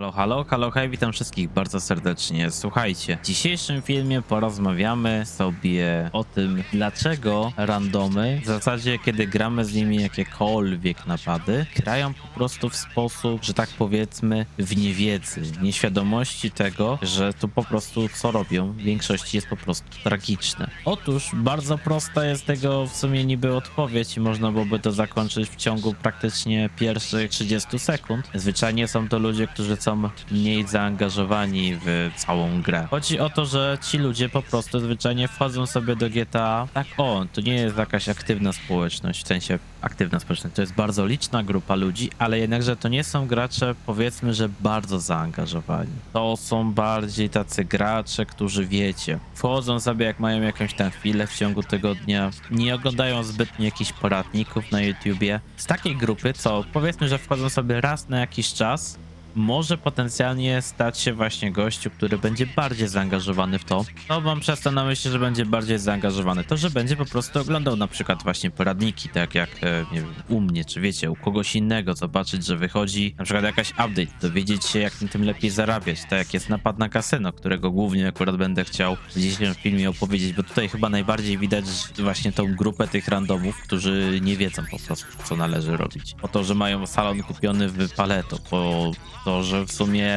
Halo, halo, halo, hej, witam wszystkich bardzo serdecznie. Słuchajcie, w dzisiejszym filmie porozmawiamy sobie o tym, dlaczego randomy, w zasadzie kiedy gramy z nimi jakiekolwiek napady, grają po prostu w sposób, że tak powiedzmy, w niewiedzy, nieświadomości tego, że to po prostu co robią w większości jest po prostu tragiczne. Otóż bardzo prosta jest tego w sumie niby odpowiedź i można byłoby to zakończyć w ciągu praktycznie pierwszych 30 sekund. Zwyczajnie są to ludzie, którzy są mniej zaangażowani w całą grę. Chodzi o to, że ci ludzie po prostu zwyczajnie wchodzą sobie do GTA. Tak, o, to nie jest jakaś aktywna społeczność, w sensie aktywna społeczność, to jest bardzo liczna grupa ludzi, ale jednakże to nie są gracze, powiedzmy, że bardzo zaangażowani. To są bardziej tacy gracze, którzy wiecie, wchodzą sobie jak mają jakąś tam chwilę w ciągu tygodnia, nie oglądają zbytnio jakichś poradników na YouTubie. Z takiej grupy, co powiedzmy, że wchodzą sobie raz na jakiś czas, może potencjalnie stać się właśnie gościu, który będzie bardziej zaangażowany w to. No mam przez to na myśli, że będzie bardziej zaangażowany. To, że będzie po prostu oglądał na przykład właśnie poradniki, tak jak e, nie wiem, u mnie, czy wiecie, u kogoś innego, zobaczyć, że wychodzi na przykład jakaś update, dowiedzieć się jak tym lepiej zarabiać, tak jak jest napad na kasyno, którego głównie akurat będę chciał w dzisiejszym filmie opowiedzieć, bo tutaj chyba najbardziej widać właśnie tą grupę tych randomów, którzy nie wiedzą po prostu, co należy robić. Po to, że mają salon kupiony w Paleto, po to, że w sumie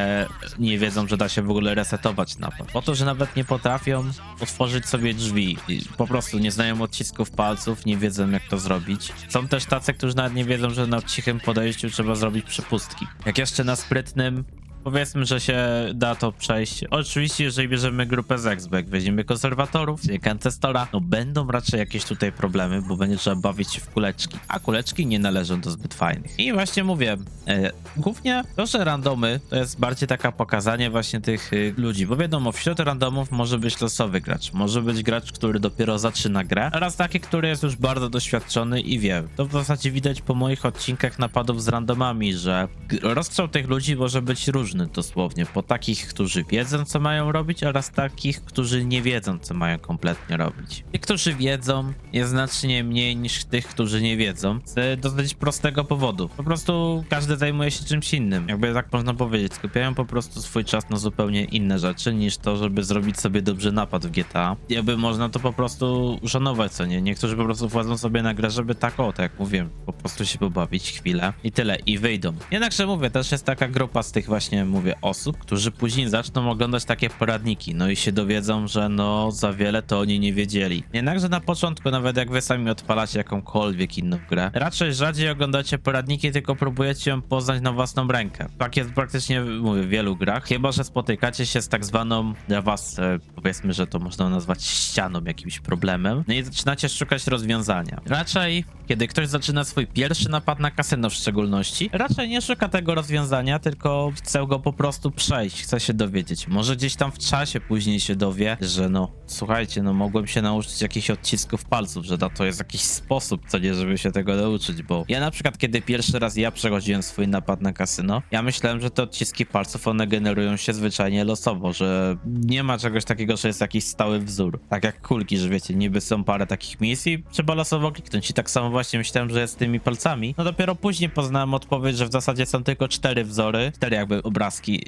nie wiedzą, że da się w ogóle resetować napad. Po to, że nawet nie potrafią otworzyć sobie drzwi. Po prostu nie znają odcisków palców, nie wiedzą jak to zrobić. Są też tacy, którzy nawet nie wiedzą, że na cichym podejściu trzeba zrobić przepustki. Jak jeszcze na sprytnym Powiedzmy, że się da to przejść. Oczywiście, jeżeli bierzemy grupę z Xback, weźmiemy konserwatorów, Ancestora, no będą raczej jakieś tutaj problemy, bo będzie trzeba bawić się w kuleczki. A kuleczki nie należą do zbyt fajnych. I właśnie mówię, e, głównie to, że randomy to jest bardziej taka pokazanie właśnie tych y, ludzi, bo wiadomo, wśród randomów może być losowy gracz, może być gracz, który dopiero zaczyna grę, oraz taki, który jest już bardzo doświadczony i wie. To w zasadzie widać po moich odcinkach napadów z randomami, że rozstrzał tych ludzi może być różny dosłownie, po takich, którzy wiedzą, co mają robić, oraz takich, którzy nie wiedzą, co mają kompletnie robić. Tych, którzy wiedzą, jest znacznie mniej niż tych, którzy nie wiedzą, z dosyć prostego powodu. Po prostu każdy zajmuje się czymś innym, jakby tak można powiedzieć. Skupiają po prostu swój czas na zupełnie inne rzeczy, niż to, żeby zrobić sobie dobrze napad w GTA. Jakby można to po prostu uszanować, co nie? Niektórzy po prostu wchodzą sobie na grę, żeby tak o, tak jak mówiłem, po prostu się pobawić chwilę i tyle, i wyjdą. Jednakże mówię, też jest taka grupa z tych właśnie, mówię, osób, którzy później zaczną oglądać takie poradniki, no i się dowiedzą, że no za wiele to oni nie wiedzieli. Jednakże na początku, nawet jak wy sami odpalacie jakąkolwiek inną grę, raczej rzadziej oglądacie poradniki, tylko próbujecie ją poznać na własną rękę. Tak jest praktycznie, mówię, w wielu grach, chyba że spotykacie się z tak zwaną dla was, e, powiedzmy, że to można nazwać ścianą, jakimś problemem, no i zaczynacie szukać rozwiązania. Raczej, kiedy ktoś zaczyna swój pierwszy napad na kasyno w szczególności, raczej nie szuka tego rozwiązania, tylko chce go po prostu przejść, chce się dowiedzieć. Może gdzieś tam w czasie później się dowie, że no, słuchajcie, no mogłem się nauczyć jakichś odcisków palców, że na to jest jakiś sposób, co nie, żeby się tego nauczyć, bo ja na przykład, kiedy pierwszy raz ja przechodziłem swój napad na kasyno, ja myślałem, że te odciski palców, one generują się zwyczajnie losowo, że nie ma czegoś takiego, że jest jakiś stały wzór. Tak jak kulki, że wiecie, niby są parę takich misji, trzeba losowo kliknąć i tak samo właśnie myślałem, że jest z tymi palcami. No dopiero później poznałem odpowiedź, że w zasadzie są tylko cztery wzory, cztery jakby obrazki,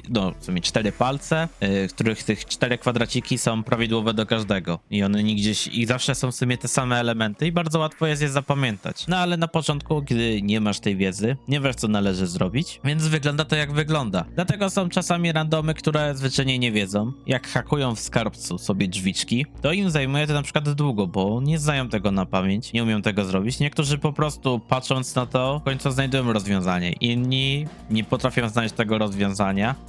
no w sumie cztery palce, yy, których tych cztery kwadraciki są prawidłowe do każdego i one nigdzie i zawsze są w sumie te same elementy i bardzo łatwo jest je zapamiętać. No ale na początku, gdy nie masz tej wiedzy, nie wiesz co należy zrobić, więc wygląda to jak wygląda. Dlatego są czasami randomy, które zwyczajnie nie wiedzą. Jak hakują w skarbcu sobie drzwiczki, to im zajmuje to na przykład długo, bo nie znają tego na pamięć, nie umieją tego zrobić. Niektórzy po prostu patrząc na to, w końcu znajdują rozwiązanie. Inni nie potrafią znaleźć tego rozwiązania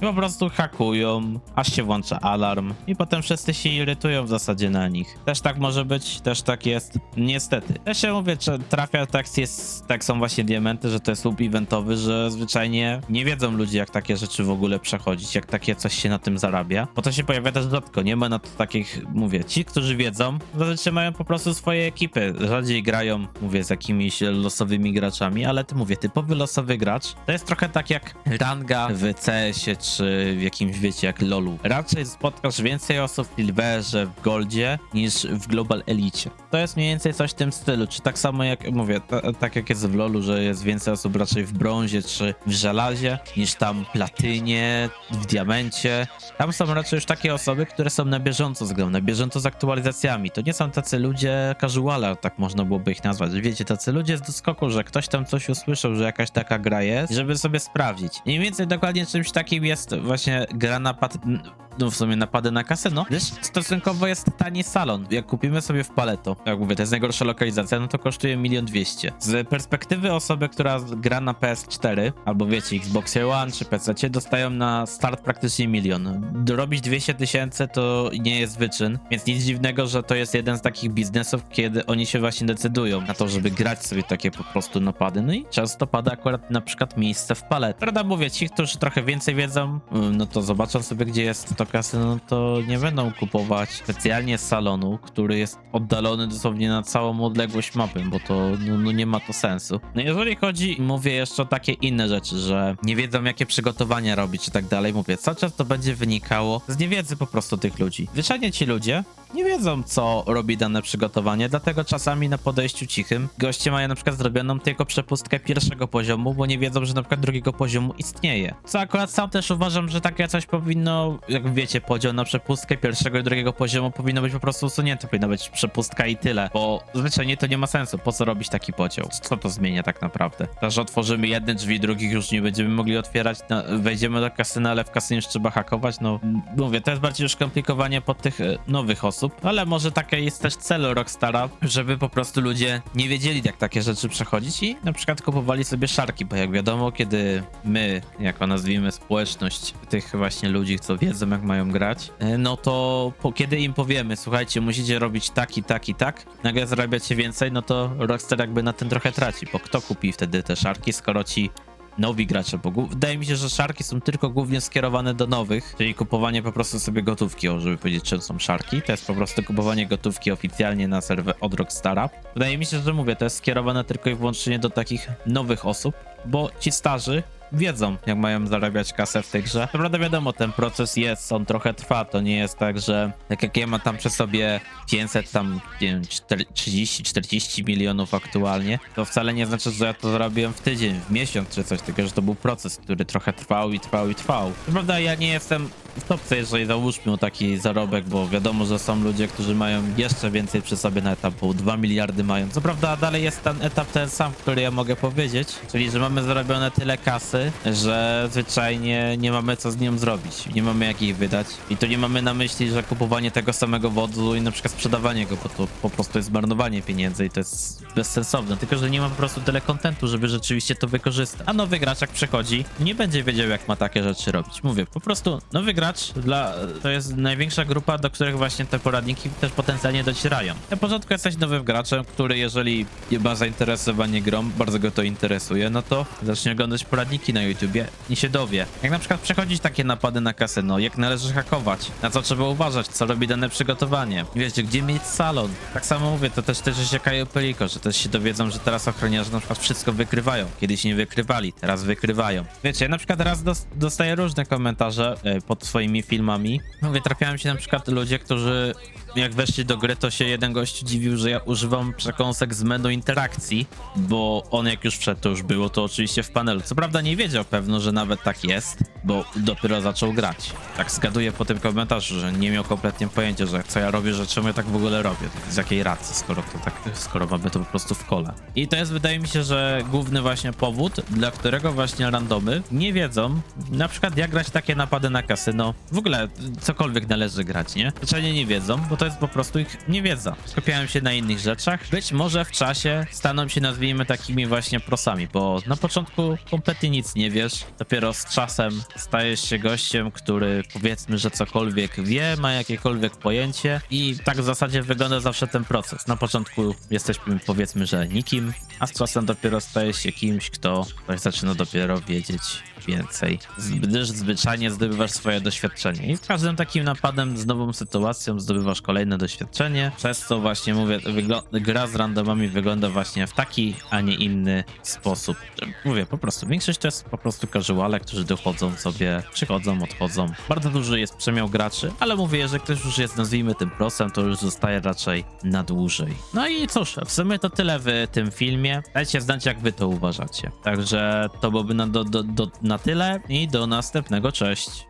i po prostu hakują, aż się włącza alarm i potem wszyscy się irytują w zasadzie na nich. Też tak może być, też tak jest. Niestety. Ja się mówię, że trafia tak, jest, tak są właśnie diamenty, że to jest lub eventowy, że zwyczajnie nie wiedzą ludzie, jak takie rzeczy w ogóle przechodzić, jak takie coś się na tym zarabia. Bo to się pojawia też rzadko, nie ma na to takich, mówię, ci, którzy wiedzą, zazwyczaj mają po prostu swoje ekipy. Rzadziej grają, mówię, z jakimiś losowymi graczami, ale ty mówię, typowy losowy gracz to jest trochę tak jak ranga w CS-ie czy w jakimś, wiecie, jak LoLu. Raczej spotkasz więcej osób w Silverze, w Goldzie niż w Global Elicie. To jest mniej więcej coś w tym stylu, czy tak samo jak mówię, ta, tak jak jest w LoLu, że jest więcej osób raczej w brązie czy w żelazie niż tam platynie, w diamencie. Tam są raczej już takie osoby, które są na bieżąco z grą, na bieżąco z aktualizacjami. To nie są tacy ludzie casuale, tak można byłoby ich nazwać. Wiecie, tacy ludzie z doskoku, że ktoś tam coś usłyszał, że jakaś taka gra jest, żeby sobie sprawdzić. Mniej więcej dokładnie czymś takim jest właśnie gra na pad... No w sumie napady na kasyno, gdyż stosunkowo jest tani salon. Jak kupimy sobie w Paleto, jak mówię, to jest najgorsza lokalizacja, no to kosztuje milion dwieście. Z perspektywy osoby, która gra na PS4, albo wiecie, Xbox One czy PC, dostają na start praktycznie milion. Dorobić 200 tysięcy to nie jest wyczyn, więc nic dziwnego, że to jest jeden z takich biznesów, kiedy oni się właśnie decydują na to, żeby grać sobie takie po prostu napady. No i często pada akurat na przykład miejsce w Palet. Prawda, mówię, ci, którzy trochę więcej wiedzą, no to zobaczą sobie, gdzie jest to kasyno, no to nie będą kupować specjalnie z salonu, który jest oddalony dosłownie na całą odległość mapy, bo to no, no nie ma to sensu. No jeżeli chodzi, mówię jeszcze o takie inne rzeczy, że nie wiedzą jakie przygotowania robić i tak dalej, mówię, cały czas to będzie wynikało z niewiedzy po prostu tych ludzi. Zwyczajnie ci ludzie nie wiedzą, co robi dane przygotowanie, dlatego czasami na podejściu cichym goście mają na przykład zrobioną tylko przepustkę pierwszego poziomu, bo nie wiedzą, że na przykład drugiego poziomu istnieje. Co akurat sam też uważam, że takie coś powinno, jak wiecie, podział na przepustkę pierwszego i drugiego poziomu powinno być po prostu usunięte, powinna być przepustka i tyle, bo zwyczajnie to nie ma sensu, po co robić taki podział? Co to zmienia tak naprawdę? To, otworzymy jedne drzwi, drugich już nie będziemy mogli otwierać, na, wejdziemy do kasyna, ale w kasynie już trzeba hakować, no mówię, to jest bardziej już komplikowanie pod tych e, nowych osób, ale może taki jest też cel Rockstara, żeby po prostu ludzie nie wiedzieli jak takie rzeczy przechodzić i na przykład kupowali sobie szarki, bo jak wiadomo, kiedy my, jako nazwijmy społeczność tych właśnie ludzi, co wiedzą jak mają grać, e, no to po, kiedy im powiemy, słuchajcie, musicie robić tak i tak i tak, nagle zarabiacie więcej, no to Rockstar jakby na tym trochę traci, bo kto kupi wtedy te szarki, skoro ci nowi gracze, bo wydaje mi się, że szarki są tylko głównie skierowane do nowych, czyli kupowanie po prostu sobie gotówki, o, żeby powiedzieć czym są szarki, to jest po prostu kupowanie gotówki oficjalnie na serwer od Rockstara. Wydaje mi się, że mówię, to jest skierowane tylko i wyłącznie do takich nowych osób, bo ci starzy wiedzą, jak mają zarabiać kasę w tej grze. Co prawda wiadomo, ten proces jest, on trochę trwa, to nie jest tak, że tak jak ja mam tam przy sobie 500, tam nie wiem, 30-40 milionów aktualnie, to wcale nie znaczy, że ja to zrobiłem w tydzień, w miesiąc czy coś, tylko że to był proces, który trochę trwał i trwał i trwał. Prawda ja nie jestem topce, jeżeli załóżmy taki zarobek, bo wiadomo, że są ludzie, którzy mają jeszcze więcej przy sobie na etapu, 2 miliardy mają. Co prawda dalej jest ten etap ten sam, który ja mogę powiedzieć, czyli że mamy zarobione tyle kasy, że zwyczajnie nie mamy co z nią zrobić, nie mamy jak jej wydać i to nie mamy na myśli, że kupowanie tego samego wodu i na przykład sprzedawanie go, bo to po prostu jest marnowanie pieniędzy i to jest bezsensowne, tylko że nie ma po prostu tyle kontentu, żeby rzeczywiście to wykorzystać. A nowy gracz jak przychodzi, nie będzie wiedział jak ma takie rzeczy robić. Mówię, po prostu nowy gracz dla, to jest największa grupa, do których właśnie te poradniki też potencjalnie docierają. Na początku jesteś nowym graczem, który jeżeli ma zainteresowanie grą, bardzo go to interesuje, no to zacznie oglądać poradniki na YouTubie i się dowie. Jak na przykład przechodzić takie napady na kasyno, jak należy hakować, na co trzeba uważać, co robi dane przygotowanie. Wiecie, gdzie mieć salon. Tak samo mówię, to też też się kają peliko, że też się dowiedzą, że teraz ochroniarze na przykład wszystko wykrywają. Kiedyś nie wykrywali, teraz wykrywają. Wiecie, ja na przykład teraz dos- dostaję różne komentarze e, pod swoimi filmami. Mówię, trafiają się na przykład ludzie, którzy jak weszli do gry, to się jeden gość dziwił, że ja używam przekąsek z menu interakcji, bo on jak już wszedł, to już było to oczywiście w panelu. Co prawda nie wiedział pewno, że nawet tak jest, bo dopiero zaczął grać. Tak zgaduję po tym komentarzu, że nie miał kompletnie pojęcia, że co ja robię, że czemu ja tak w ogóle robię, z jakiej racji, skoro to tak, skoro mamy to po prostu w kole. I to jest wydaje mi się, że główny właśnie powód, dla którego właśnie randomy nie wiedzą, na przykład jak grać takie napady na kasyno, w ogóle cokolwiek należy grać, nie? Zwyczajnie nie wiedzą, bo to jest po prostu ich niewiedza. Skupiają się na innych rzeczach. Być może w czasie staną się, nazwijmy, takimi właśnie prosami, bo na początku kompletnie nic nie wiesz. Dopiero z czasem stajesz się gościem, który powiedzmy, że cokolwiek wie, ma jakiekolwiek pojęcie i tak w zasadzie wygląda zawsze ten proces. Na początku jesteśmy powiedzmy, że nikim, a z czasem dopiero stajesz się kimś, kto zaczyna dopiero wiedzieć więcej. Gdyż zwyczajnie zdobywasz swoje doświadczenie. I z każdym takim napadem, z nową sytuacją zdobywasz kolejne doświadczenie, przez co właśnie mówię, gra z randomami wygląda właśnie w taki, a nie inny sposób. Mówię, po prostu większość to jest po prostu casuale, którzy dochodzą sobie, przychodzą, odchodzą. Bardzo duży jest przemiał graczy, ale mówię, że ktoś już jest, nazwijmy tym prosem, to już zostaje raczej na dłużej. No i cóż, w sumie to tyle w tym filmie. Dajcie znać, jak wy to uważacie. Także to byłoby na, do, do, do, na tyle i do następnego. Cześć.